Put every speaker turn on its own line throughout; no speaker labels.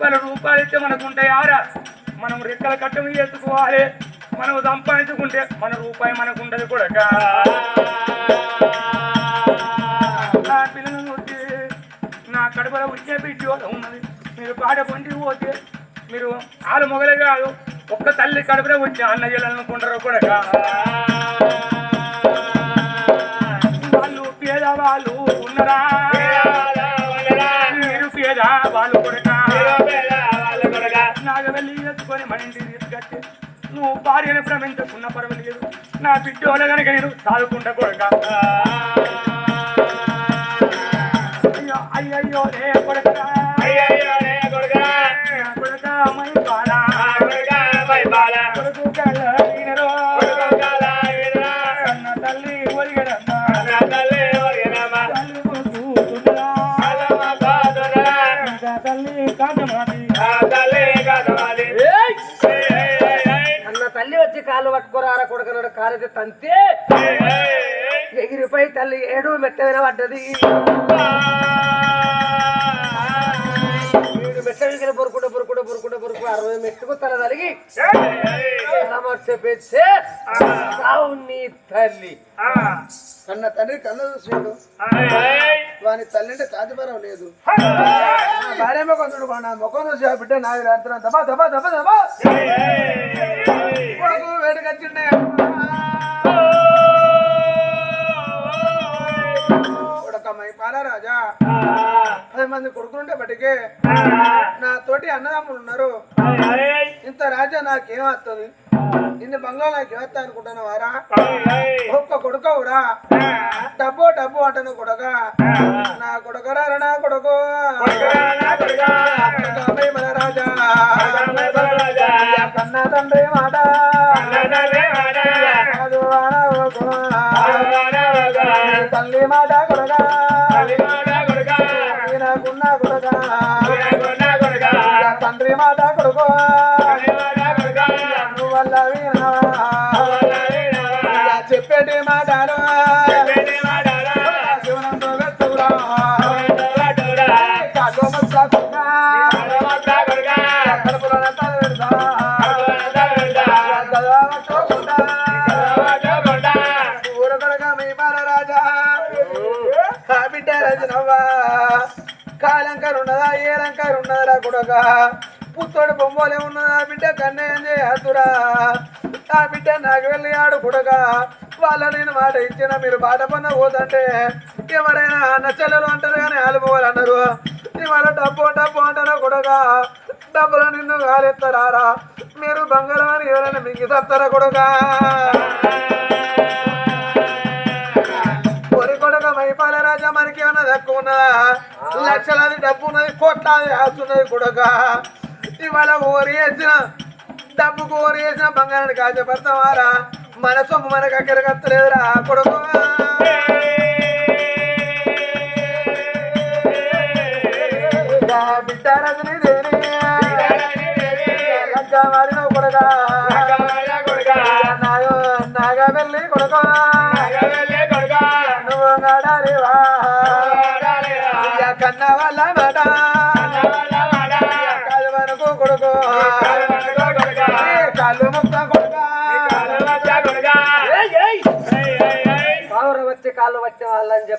వాళ్ళ రూపాయలు ఇస్తే మనకు ఉంటాయి ఆరా. మనం రెక్కల కట్టం చేసుకోవాలి మనం సంపాదించుకుంటే మన రూపాయి మనకు ఉండదు కూడా నా పిల్లలను వచ్చి నా కడపలో వచ్చే బిడ్డ ఉన్నది. మీరు పాట పండి పోతే మీరు ఆలు మొగలే కాదు ఒక్క తల్లి కడుపులో వచ్చి అన్న చేయాలనుకుంటారు కూడా వాళ్ళు పేదవాళ్ళు ఉన్నరా? మీరు పేద నువ్వు భార్యను భ్రమించకున్న పర్వాలేదు నా బిడ్డోళ్ళ కనుక నేను సాదుకుంటా కొడక.
కొడుకున్నాడు కాలు తంతే ఎగిరిపోయి తల్లి ఏడు మెట్ట వినబడ్డది వీడు మెట్ట విగిన బొరుకుడు బొరుకుడు బొరుకుడు అరవై మెట్టుకు తల తలిగి నీ తల్లి.
కన్న తండ్రి కన్న చూసాడు. వాని తల్లి అంటే తాతిపరం లేదు. భార్య ముఖం చూడు నా ముఖం చూసి ఆ బిడ్డ నాది అంటున్నా దబా దబా దబా దబా. కొడుకు వేడుకొచ్చిండే కొడుకమ్మాయి రాజా పది మంది కొడుకుంటే బట్టికే నా తోటి అన్నదమ్ములు ఉన్నారు. ఇంత రాజా నాకేం వస్తుంది ఇన్ని బంగ్లా నాకు ఏమత్తా అనుకుంటాను వారా ఒక్క కొడుకవురా? డబ్బు డబ్బు అంటాను కొడక. నా కొడుకరా నా కొడుకు. రాజా ఆ బిడ్డ రజనవ్వా కాలంకర్ ఉన్నదా ఏలంకర్ ఉన్నదా కొడక? పుత్తోడు బొమ్మలే ఉన్నదా బిడ్డ కన్నయ్యం చేయద్దురా ఆ బిడ్డ నాకు వెళ్ళి ఆడు కొడక? వాళ్ళ నేను మాట ఇచ్చిన మీరు బాట పన్న పోతుంటే ఎవరైనా నచ్చలేరు అంటారు కానీ ఆలిపోవాలి అన్నారు ఇవాళ డబ్బు డబ్బు అంటారా కొడక? డబ్బులు నిన్ను గారెత్తారా మీరు బంగారం అని ఎవరైనా మింగి తస్తారా కొడక? తక్కువ ఉన్నదా లక్షలాది డబ్బు ఉన్నది కోట్లాది ఆస్తున్నది కొడక. ఇవాళ ఓరి వేసిన డబ్బుకు ఓరి వేసిన బంగారానికి ఆశపడతావారా మన సొమ్ము మనకు అక్కడ కత్తలేదురా కొడుకు. బిడ్డ రజనీ దేవి లంక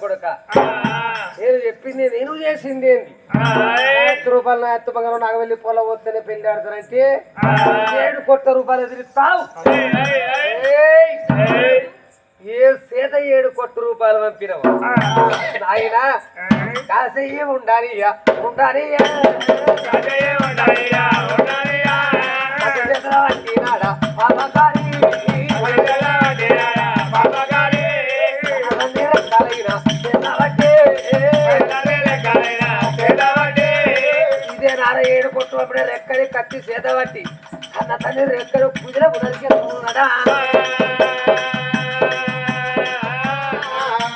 కొడుక.
నేను చెప్పింది నేను చేసింది ఏంది? ఎత్తు రూపాయలు నా ఎత్తు బంగారం నాకు వెళ్ళి పొలం వస్తేనే పెళ్ళి ఆడతానంటే ఏడు కోట్ల రూపాయలు ఎదిరిస్తావు! ఏ సేత ఏడు కోట్ల రూపాయలు పంపినవు? నాయనా కాసయ్యే ఉండాలి ఉండాలి వంటినాడా కొట్టుకున్నప్పుడే రెక్కడి కత్తి చేతబట్టి అన్న తండ్రి రెక్కడు కుదిరకు నరికేస్తున్నాడా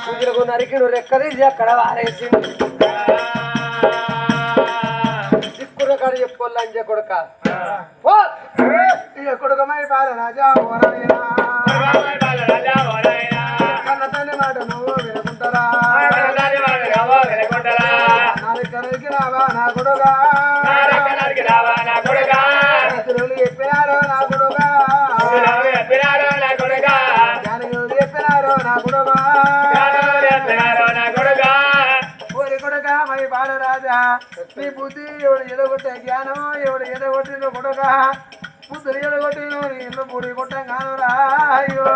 కుదిరకు నరికిడు రెక్కది అక్కడ వారేసింది. దిక్కున కాడ చెప్పుకోవాలని చెప్పి కొడుక.
కొడుకమై బాల రాజా కన్న తల్లి మాట నువ్వు వినుకుంటారా? నాలుగు రావా నా కొడుగా చెప్పినావా నా కొడుగా రసులు చెప్పినారో నా కొడుగా చెప్పినారో నా కొడుగా జ్ఞానులు చెప్పినారో నా కొడుగా జ్ఞానులు చెప్పినారో నా ఎడగొట్టే జ్ఞానం ఎవడు ఎడగొట్టిన కొడుగా బుద్ధులు ఎడగొట్టిన ఇల్లు పూడి కొట్టం కానురా అయ్యో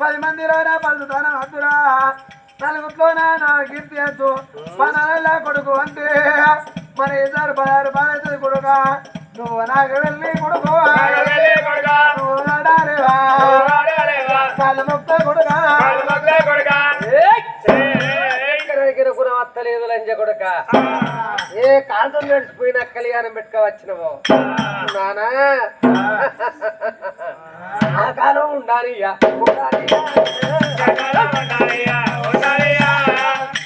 పది మంది రానా పలుతాన అద్దురా నలుగుట్లోన నా కీర్తి ఎత్తు పనాల కొడుకు అంటే మన ఇద్దరు పదహారు బాధ్యత కొడుక. నువ్వు నాకు వెళ్ళి కొడుకు. నువ్వు నడాలేవా
అత్తలేదు లంజ కొడక ఏ కాంతం నడిచిపోయిన కళ్యాణం పెట్టుక వచ్చినవో నానా ఆ కాలం ఉండాలి.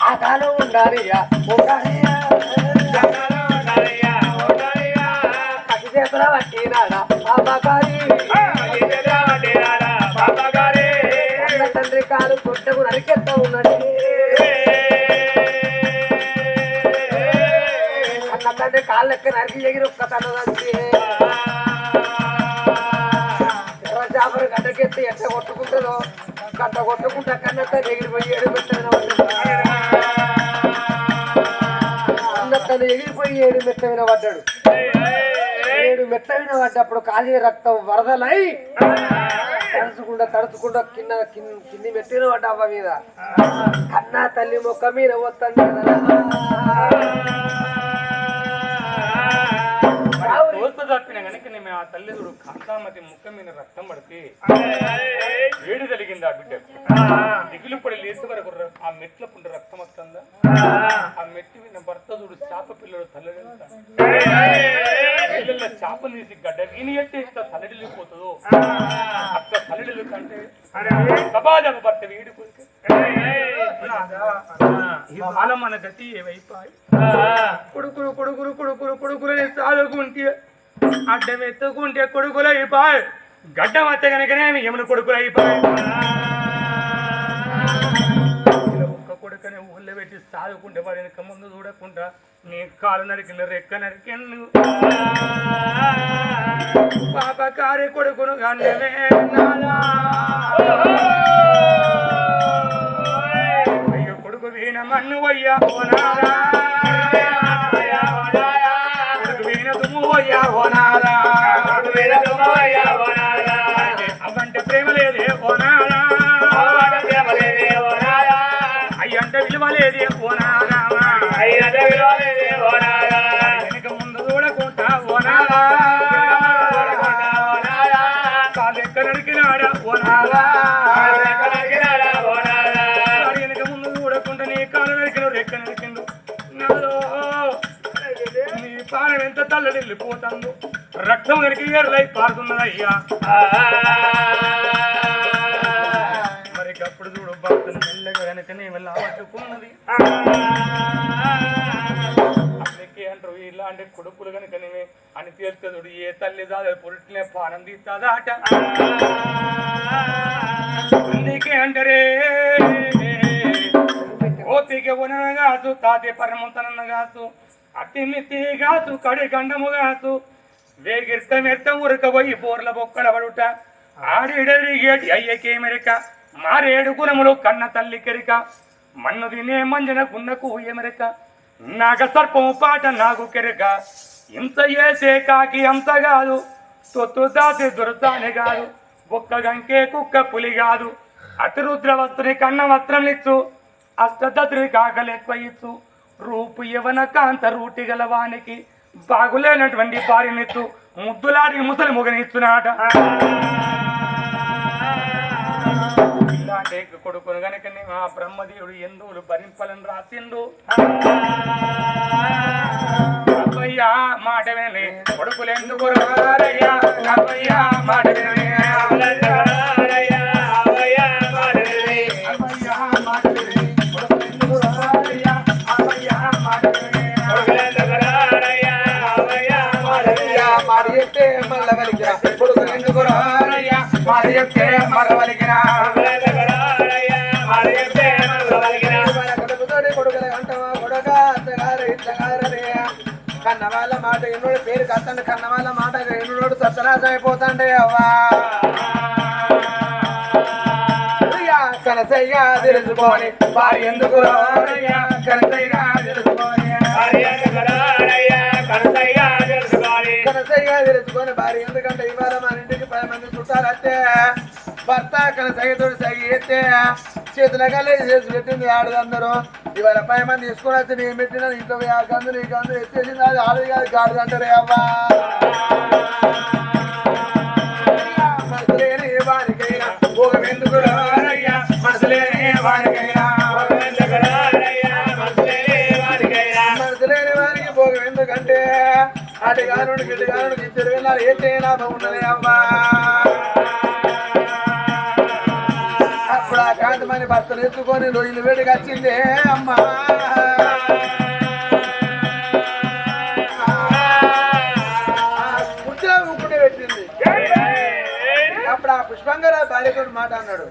ఆ కాలం ఉండాలి. పసి చేతుల పట్టినాడా కొట్టకు నరికెత్త ఉన్నది అన్న కాళ్ళు లెక్క నరికి ఎగిరి ఒక్క తనదండి ఎర్రచాపలు గడ్డకెత్తి ఎట్ట కొట్టుకుంటుందో గడ్డ కొట్టుకుంటా కన్నట్ట ఎగిరిపోయి ఏడు పెట్టిన ఎగిరిపోయి ఏడు మెత్తమైన పడ్డాడు ఏడు మీద వినబడ్డప్పుడు కాలి రక్తం వరదలై తడుచుకుండా తడుచుకుండా కింద కింద- కింది మెట్టిన పడ్డ అవ్వ మీద. కన్నా తల్లి మొక్క మీద వస్తుంది
తప్పిన కనుక మేము ఆ తల్లిదుడు కాంతామతి ముక్క మీద రక్తం పడితే వేడి కలిగింది ఆ బిడ్డ? దిగులు పడి లేచి వరకు ఆ మెట్ల పుండి రక్తం వస్తుందా? ఆ మెట్టి మీద భర్త చూడు చేప పిల్లడు తల్లడిల్లుతా. పిల్లల చేపలు తీసి గడ్డ విని ఎట్టి ఇంత తల్లడిల్లిపోతుందో? అట్లా తల్లడిల్లు కంటే సమాజం భర్త వీడి కొరికే కాలం మన గతి ఏవైపోయి కొడుకులు కొడుకులు కొడుకులు కొడుకులు చదువుకుంటే అడ్డం ఎత్తుకుంటే కొడుకులు అయిపోయి గడ్డ వస్తే కనుకనే యమున కొడుకులు అయిపోయింది ఒక్క కొడుకనే ఊళ్ళో పెట్టి సాదుకుంటే వాడి వెనక ముందు చూడకుండా నీ కాలు నరికిన రెక్క నరికెన్ను పాప కారే కొడుకును గండమే అయ్యో కొడుకు వీణ మన్ను వయ్యా ఓనారా కొడుకు వీణ తుమ్ము వయ్యా ఓనారా కాలు నరికిన నాలో నీ పాలన ఎంత తల్లడిల్లిపోతుందో రక్తం కనుక ఎర్రై పారుతున్నదయ్యా. మరి అప్పుడు చూడు భక్తులు మెల్లగా వెనక నీ వల్ల పట్టుకున్నది అంటారు ఇలాంటి కొడుకులు కనుక నీవే అని తేల్చదుడు ఏ తల్లి దాదా పురిటినే పానం తీస్తాదాట. అందుకే అంటారే ఓపిక ఉనగాసు తాతే పరమంతనగాసు అట్టి గాసు కడి గండము గాసు. వేగిర్త మెత్త ఉరకబోయి బోర్ల బొక్కల పడుట ఆడిడరిగేటి అయ్యకేమెరిక మారేడు గుణములు కన్న తల్లి కెరిక మన్ను తినే మంజన గున్నకు ఎమెరిక నాగ సర్పము పాట నాకు కెరిక. ఇంత చేసే కాకి అంత కాదు తొత్తు దాసి దురదాని కాదు ఒక్క గంకే కుక్క పులి కాదు అతిరుద్ర వస్తుని కన్న వస్త్రం ఇచ్చు అష్టదత్రుని కాకలు ఇచ్చు రూపు యవన కాంత రూటి గల వానికి బాగులేనటువంటి భార్యనిచ్చు ముద్దులాడి ముసలి మొగనిచ్చునాట. ఇలాంటి కొడుకును గనక ఆ బ్రహ్మదేవుడు ఎందువులు భరింపలను రాసిండు. అబ్బయ్యా మాట వినలే కొడుకులు ఎందుకు అబ్బయ్యా మాట వినలే
ఇత్తగారని కన్న వాళ్ళ మాట ఎన్నోడు పేరు కట్టండి కన్నవాళ్ళ మాట ఎన్నోడు సత్యనాశం అయిపోతాండే అవ్వా. కనసయ్యా తెలుసుకోని వారు ఎందుకు రారయ్యా, కనసయ్య కనసయ్య తెలుసుకొని భార్య. ఎందుకంటే ఇవాళ మన ఇంటికి పది మంది చుట్టాలు వస్తే భర్త కనసయ్యతో సగి ఎత్తే చేతుల కల్లా చేసి పెట్టింది ఆడదందరూ. ఇవాళ పది మంది తీసుకొని వచ్చి నేను పెట్టిన ఇంట్లో ఆ గందు నీ గందు ఎత్తేసింది అది ఆడది కాదు గాడిద అంటారే అవ్వా. ఎందుకంటే అటు గానుడు గిటు గానుడు ఇద్దరు వెళ్ళాలి ఏ చేయలాభం ఉన్నది అమ్మా. అప్పుడు ఆ కాంతమని భర్తను ఎత్తుకొని రొయ్యలు వేడికి వచ్చిందే అమ్మా కుర్చీలో ఊపుకుంటే పెట్టింది. అప్పుడు ఆ పుష్పంగర భార్యతో మాట అన్నాడు.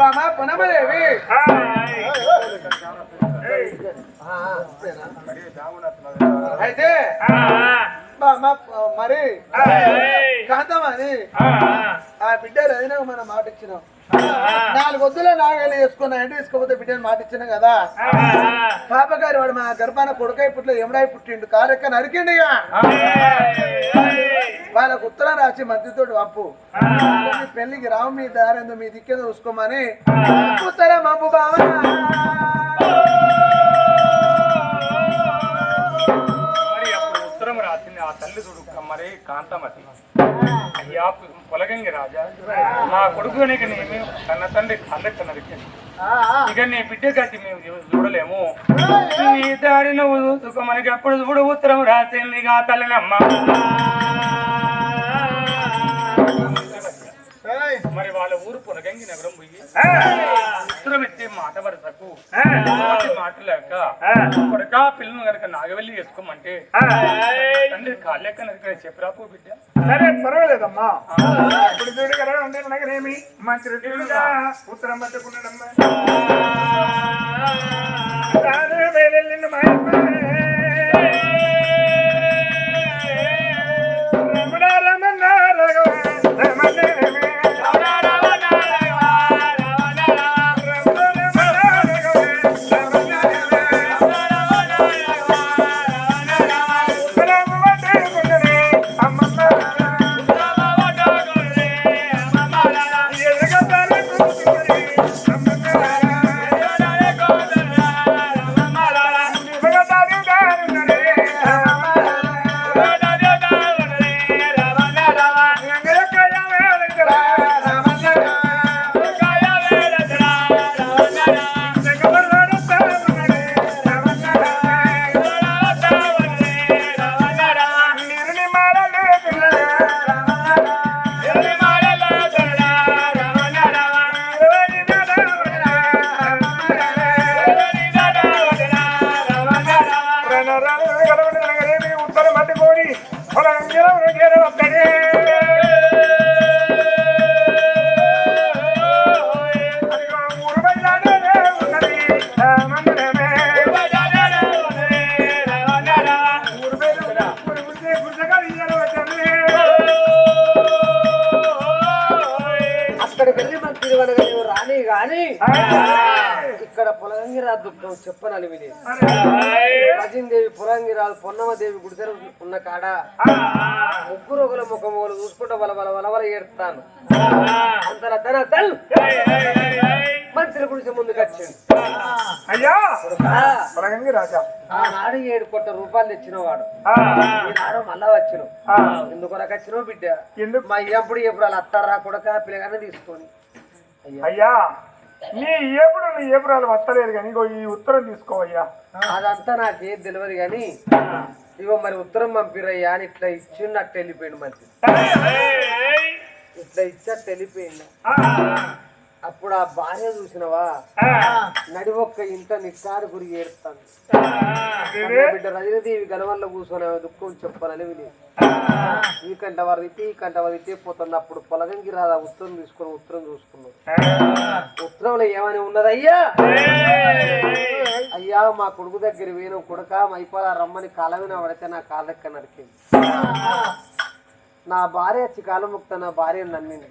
బామా పునమదేవి. అయితే మరి కాంతమని ఆ బిడ్డ రజనకు మనం మాట ఇచ్చినాం నాలుగు వద్దులో నాగలి వేసుకున్నా ఎండి వేసుకోకపోతే బిడ్డని మాట ఇచ్చినాం కదా? పాపగారి వాడు మా గర్భాన కొడుకై పుట్ల ఎముడై పుట్టిండు కారెక్క నరికిండు ఇక. వాళ్ళకు ఉత్తరం రాసి మంత్రితో పంపు. పెళ్ళికి రావు మీ దారేందో మీ దిక్కేదో చూసుకోమని. ఉత్తరం పంపు బావా.
మరి కాంతమతి అయ్యా పొలగంగి రాజా నా కొడుకు కనుక నేను కన్న తండ్రి కళ్ళెక్క నరికింది ఇక నీ బిడ్డ కట్టి మేము చూడలేము నీ దారి నువ్వు మనకి అప్పుడు చూడు ఉత్తరం రాసింది ఆ తల్లినమ్మ మరి వాళ్ళ ఊరు పొలగంగి నగరం పోయి ఉత్తరం ఎత్తే మాట వరసకు నోటి మాట లేక కొడకా పిల్లలు కనుక నాగవెల్లి వేసుకోమంటే తండ్రి కాళ్ళెక్క నరికిన చెప్పరాపు బిడ్డ?
సరే పర్వాలేదమ్మా. ఇప్పుడు చూడు కదా ఉండే నగరేమి మంచి చూడుగా ఉత్తరం పట్టుకున్నాడమ్మా. పొలం ఒక్కడే
విని. భజందేవి పురంగిరాలు పొన్నమదేవి గుడిసెలు ఉన్న కాడ ముగ్గురు ఒకల ముఖం ఒకరు చూసుకుంటూ వల వల వలవల ఏడుతాను. అంతల తన తల్ మంత్రి గుడిసె ముందుకు వచ్చింది.
అయ్యా.
ఆ,
రాజా.
ఆనాడు ఏడు కోట్ల రూపాయలు తెచ్చినవాడు ఈనాడు మళ్ళా వచ్చిన
ఆ,
ఎందుకు వచ్చినావు బిడ్డ? మా ఎప్పుడు ఎప్పుడు వాళ్ళు అత్తారా కొడక పిల్లగానే తీసుకొని? అయ్యా.
నీ ఏపుడు నీ ఏపురాలు వస్తలేదు కానీ ఇగో ఈ ఉత్తరం తీసుకోవయ్యా.
అదంతా నాకేం తెలియదు కానీ ఇగో మరి ఉత్తరం పంపిరయ్యా అని ఇట్లా ఇచ్చిన్నట్టు వెళ్ళిపోయింది మంచి ఇట్లా ఇచ్చట్టు వెళ్ళిపోయింది అప్పుడు ఆ భార్య చూసినవా? నడి ఒక్క ఇంట నిస్సారి గురి ఏడుస్తాను. బిడ్డ రజనీదేవి గనవల్ల కూర్చొని దుఃఖం చెప్పాలని విని. ఈ కంట వారి ఈ కంట వారి పోతుంది అప్పుడు పొలగంకి రాదా ఉత్తరం తీసుకొని ఉత్తరం చూసుకున్నాం ఉత్తరంలో ఏమని ఉన్నది అయ్యా అయ్యా మా కొడుకు దగ్గర వేను కొడుక మైపాల రమ్మని కాలవిన పడితే నా కాళ్ళెక్క నరికింది. నా భార్య వచ్చి కాలముక్త నా భార్య నమ్మింది.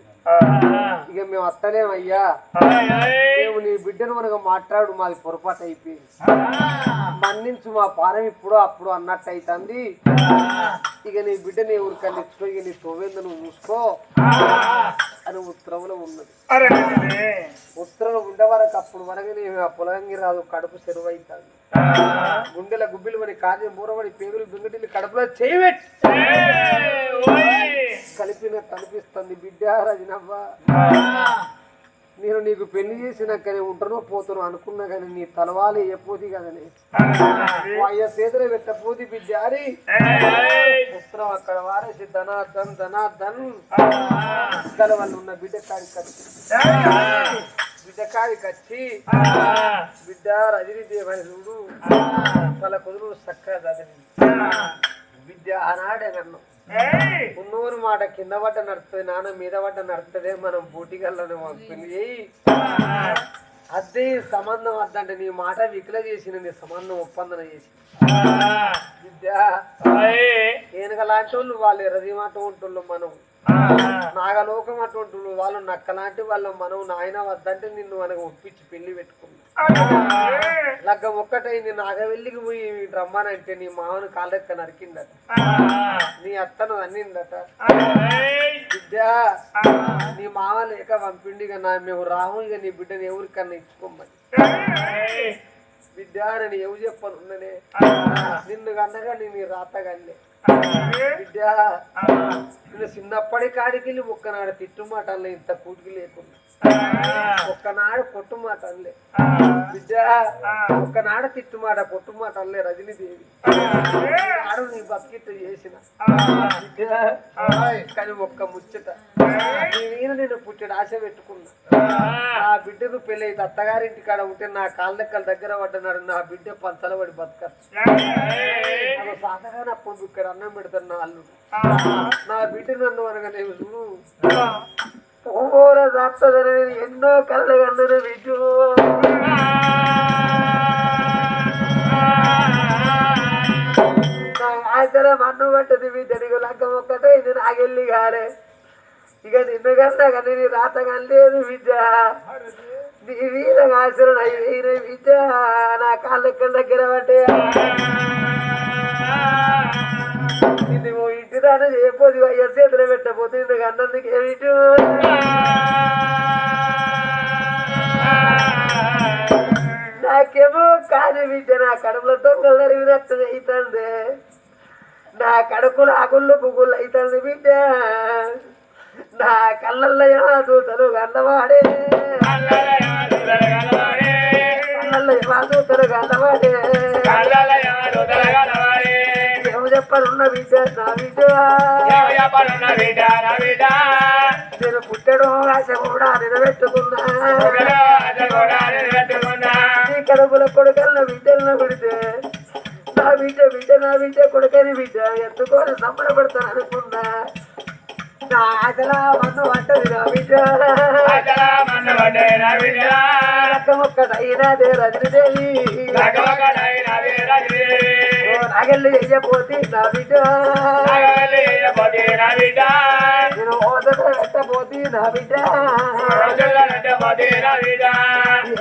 ఇక మేము అత్తలేం అయ్యా మేము నీ బిడ్డను మనకు మాట్లాడు మాది పొరపాటు అయిపోయింది. మన్నించు మా పానం ఇప్పుడు అప్పుడు అన్నట్టు అవుతుంది ఇక నీ బిడ్డని ఎవరికన్నా ఇచ్చుకో ఇక నీ తోవేందు నువ్వు చూసుకో అని ఉత్తరంలో ఉన్నది. ఉత్తరం ఉండే వరకు అప్పుడు వరకు నేను ఆ పొలంగి రాదు కడుపు సెరువు అవుతుంది గుండెల గుబ్బిలు మరి కాజే మూరబడి పేగులు బింగటిల్లి కడుపులో చేయబెట్టి కలిపినట్టు అనిపిస్తుంది బిడ్డ రజనవ్వ. నేను నీకు పెళ్ళి చేసినాకనే ఉంటానో పోతాను అనుకున్నా కానీ నీ తలవాలి ఎప్పోది కదని. అయ్య చేతులు పెట్టపోది బిడ్డ అని పుత్రం అక్కడ వారేసి ధనాధన్ ధనాధన్ ఇక్కడ వాళ్ళు ఉన్న బిడ్డ కాడికి వచ్చి బిడ్డ కాడికి వచ్చి బిడ్డ రజనీ దేవని చూడు. వాళ్ళ కుదురు చక్కగా చదివి బిడ్డ ఆనాడే నన్ను. ఉన్నూరు మాట కింద పడ్డ నడుస్తుంది నాన్న మీద పడ్డ నడుస్తుంది మనం బూటిగల్లని పెళ్ళి చేయి అదే సంబంధం వద్దంటే నీ మాట వికల చేసిన నీ సంబంధం ఒప్పందన చేసి విద్య ఏనుగ లాంటి వాళ్ళు వాళ్ళు ఎర్రది మాట ఉంటుళ్ళు మనం నాగలోకం అటువంటి వాళ్ళు నక్క లాంటి వాళ్ళు మనం నాయన వద్దంటే నిన్ను మనకు ఒప్పించి పెళ్ళి పెట్టుకున్నాం లగ్గం ఒక్కటైంది. నాగవెల్లికి పోయి రమ్మానంటే నీ మామను కాళ్ళెక్క నరికిందట. నీ అత్తను అన్నిందట. బిడ్డ నీ మామ లేక పంపిండి ఇక నా మేము రాము ఇక నీ బిడ్డని ఎవరికన్నా ఇచ్చుకోమని. బిడ్డ నేను ఎవరు చెప్పను. నిన్ను కన్నగా నేను బిడ్డ నేను చిన్నప్పటి కాడికి వెళ్ళి ఒక్కనాడు తిట్టుమాట అనలే ఇంత కూటికి లేకుండా. ఒక్కనాడు కొట్టుమాట అనలే బిడ్డ ఒక్కనాడు తిట్టుమాట కొట్టుమాట అనలే రజనీదేవి. ఆడు నీ బతికిట్టు చేసిన. కానీ ఒక్క ముచ్చట. నేను నేను పుట్టడు ఆశ పెట్టుకున్నా. ఆ బిడ్డకు పెళ్ళి అత్తగారింటి కాడ ఉంటే నా కాళ్ళెక్కల దగ్గర పడ్డనాడు నా బిడ్డ పంచల పడి బతకచ్చు సాధారణ సాధగానే ఇక్కడ. అన్నం పెడతాను నా అల్లుడు నా బిడ్డ నన్ను అనగా నేను చూడు ఓర దాస్తదని నేను ఎన్నో కళ్ళ కన్నను బిడ్డు నా ఆచర మన్ను పట్టది బిడ్డ నీకు లగ్గం ఒక్కటే ఇది నాకెళ్ళి కాలే ఇక నిన్ను కన్నా కానీ నీ రాత లేదు బిడ్డ నీ వీర ఆచరణ అయిన బిడ్డ నా కాళ్ళెక్కల దగ్గర పట్టే దాన్ని చేయకపోతే అయ్యా చేతులు పెట్టకపోతే ఇందుకు అన్నందుకు ఏమిటి నాకేమో కాని బిడ్డ నా కడుపులో దొంగలు జరిగినట్టు అవుతుంది నా కడుపులో ఆకుళ్ళు పువ్వులు అవుతుంది బిడ్డ. నా కళ్ళల్లో చూతలు గన్నవాడే కళ్ళల్లో ఏమో చూతలు గన్నవాడే ఏమో చెప్పనున్న బిడ్డ నా బిడ్డ నేను పుట్టడం ఆశ కూడా నిలబెట్టుకున్నా నీ కడుపుల కొడుకన్న బిడ్డలను పెడితే నా బిడ్డ బిడ్డ నా బిడ్డ కొడుకని బిడ్డ ఎత్తుకొని సంబరపడతాను అనుకున్నా. నా మన్ను నా బిడ్డ ఒక్కటైనాదే రజనీదేవి ఓ నాగల్లి చెయ్యపోతే నా బిడ్డ. నేను ఓదట పెట్టపోతే నా బిడ్డ.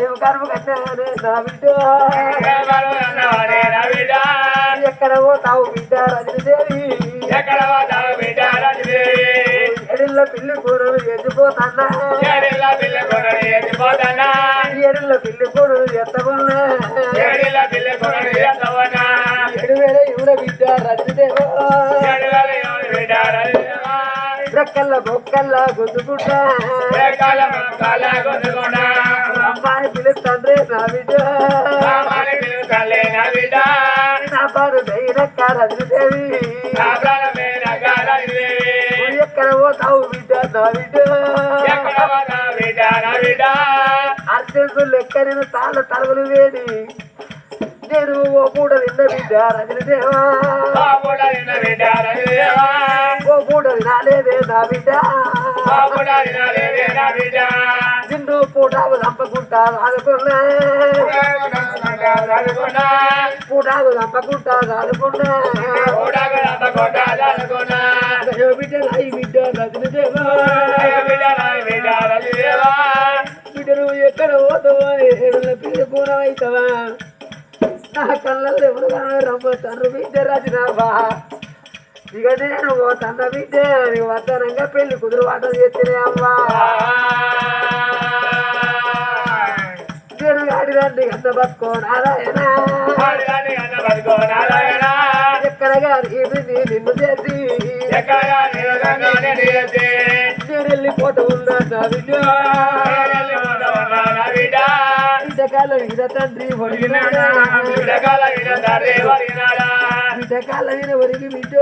ఏం కరువు కట్టానే నా బిడ్డ. ఎక్కడ పోతావు బిడ్డ రజనీదేవి?
ఎక్కడ పోతావు బిడ్డ రాజుదేవి
ఎడిల్ల పిల్లి కూరలు
పిల్ల ఎత్తిపోతానా
ఎడిల్ల పిల్లి కూరలు ఎత్తకున్నా
ఏడిలా పిల్ల
రెక్కల్ల బొక్కల్ల
కొనుగొనా
అమ్మాయి పిలుస్తాండ్రే నా బిడ్డ పారు రజనీదేవి ఎక్కడ పోతావు బిడ్డ నా బిడ్డ
ఎక్కడ పోతావు బిడ్డ నా బిడ్డ
అత్యంత లెక్క నేను తాళ్ళ తలవలు వేడి. ఓ నిన్న బిడ్డ రజని దేవా. ఓ పూట తినాలేదే నా బిడ్డ. నిన్ను పూటాకు చంపకుంటా ఆదుకున్నా పూటాకు చంపకుంటా బిడ్డ రాయి బిడ్డ నువ్వు ఎక్కడ పోతావా? అవుతావా? నా కళ్ళల్లో ఎవరు రమ్మంటారు బిడ్డ రచనావా ఇక నేను పోతాన్న బిడ్డ నీకు వద్దనంగా పెళ్ళి కుదురు వాట చేస్తేనే అమ్మా నేను ఆడిదాన్ని అంత బతుకో నారాయణ. ఎక్కడ గారి నిన్ను చేసి. నేను వెళ్ళిపోతా ఉన్నా నా బిడ్డ ఇంతకాల విన తండ్రి ఒడిగినాడా ఇంతకాల విన ఒరిగి బిడ్డ.